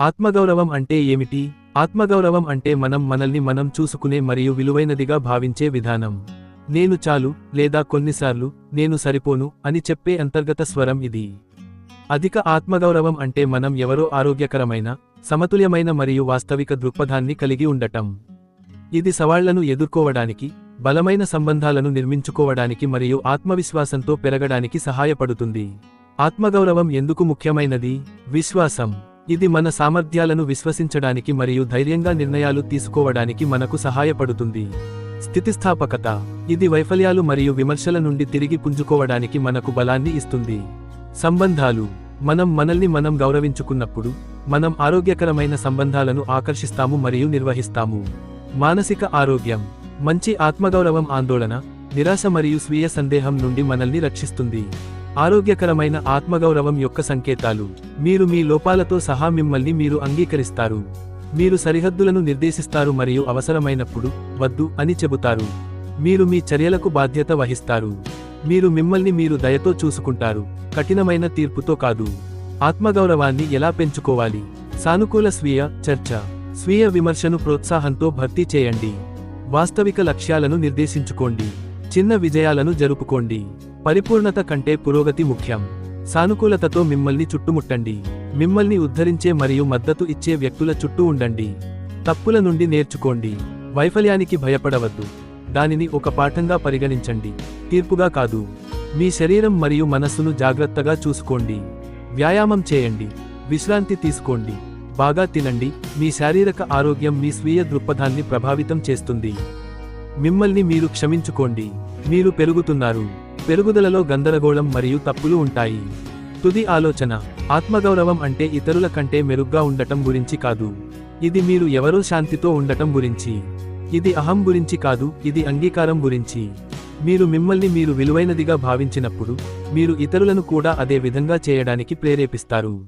ఆత్మగౌరవం అంటే ఏమిటి? ఆత్మగౌరవం అంటే మనం మనల్ని మనం చూసుకునే మరియు విలువైనదిగా భావించే విధానం. నేను చాలు లేదా కొన్నిసార్లు నేను సరిపోను అని చెప్పే అంతర్గత స్వరం ఇది. అధిక ఆత్మగౌరవం అంటే మనం ఎవరో ఆరోగ్యకరమైన సమతుల్యమైన మరియు వాస్తవిక దృక్పథాన్ని కలిగి ఉండటం. ఇది సవాళ్ళను ఎదుర్కోవడానికి బలమైన సంబంధాలను నిర్మించుకోవడానికి మరియు ఆత్మవిశ్వాసంతో పెరగడానికి సహాయపడుతుంది. ఆత్మగౌరవం ఎందుకు ముఖ్యమైనది? విశ్వాసం. ఇది మన సామర్థ్యాలను విశ్వసించడానికి మరియు ధైర్యంగా నిర్ణయాలు తీసుకోవడానికి మనకు సహాయపడుతుంది. స్థితిస్థాపకత. ఇది వైఫల్యాలు మరియు విమర్శల నుండి తిరిగి పుంజుకోవడానికి మనకు బలాన్ని ఇస్తుంది. సంబంధాలు. మనం మనల్ని మనం గౌరవించుకున్నప్పుడు మనం ఆరోగ్యకరమైన సంబంధాలను ఆకర్షిస్తాము మరియు నిర్వహిస్తాము. మానసిక ఆరోగ్యం. మంచి ఆత్మగౌరవం ఆందోళన నిరాశ మరియు స్వీయ సందేహం నుండి మనల్ని రక్షిస్తుంది. ఆరోగ్యకరమైన ఆత్మగౌరవం యొక్క సంకేతాలు. మీరు మీ లోపాలతో సహా మిమ్మల్ని మీరు అంగీకరిస్తారు. మీరు సరిహద్దులను నిర్దేశిస్తారు మరియు అవసరమైనప్పుడు వద్దు అని చెబుతారు. మీరు మీ చర్యలకు బాధ్యత వహిస్తారు. మీరు మిమ్మల్ని మీరు దయతో చూసుకుంటారు. కఠినమైన తీర్పుతో కాదు. ఆత్మగౌరవాన్ని ఎలా పెంచుకోవాలి? సానుకూల స్వీయ చర్చ. స్వీయ విమర్శను ప్రోత్సాహంతో భర్తీ చేయండి. వాస్తవిక లక్ష్యాలను నిర్దేశించుకోండి. చిన్న విజయాలను జరుపుకోండి. పరిపూర్ణత కంటే పురోగతి ముఖ్యం. సానుకూలతతో మిమ్మల్ని చుట్టుముట్టండి. మిమ్మల్ని ఉద్ధరించే మరియు మద్దతు ఇచ్చే వ్యక్తుల చుట్టూ ఉండండి. తప్పుల నుండి నేర్చుకోండి. వైఫల్యానికి భయపడవద్దు. దానిని ఒక పాఠంగా పరిగణించండి. తీర్పుగా కాదు. మీ శరీరం మరియు మనస్సును జాగ్రత్తగా చూసుకోండి. వ్యాయామం చేయండి. విశ్రాంతి తీసుకోండి. బాగా తినండి. మీ శారీరక ఆరోగ్యం మీ స్వీయ దృక్పథాన్ని ప్రభావితం చేస్తుంది. మిమ్మల్ని మీరు క్షమించుకోండి. మీరు పెరుగుతున్నారు. పెరుగుదలలో గందరగోళం మరియు తప్పులు ఉంటాయి. తుది ఆలోచన ఆత్మగౌరవం అంటే ఇతరుల కంటే మెరుగ్గా ఉండటం గురించి కాదు. ఇది మీరు ఎవరో శాంతితో ఉండటం గురించి. ఇది అహం గురించి కాదు ఇది అంగీకారం గురించి. మీరు మిమ్మల్ని మీరు విలువైనదిగా భావించినప్పుడు మీరు ఇతరులను కూడా అదే విధంగా చేయడానికి ప్రేరేపిస్తారు.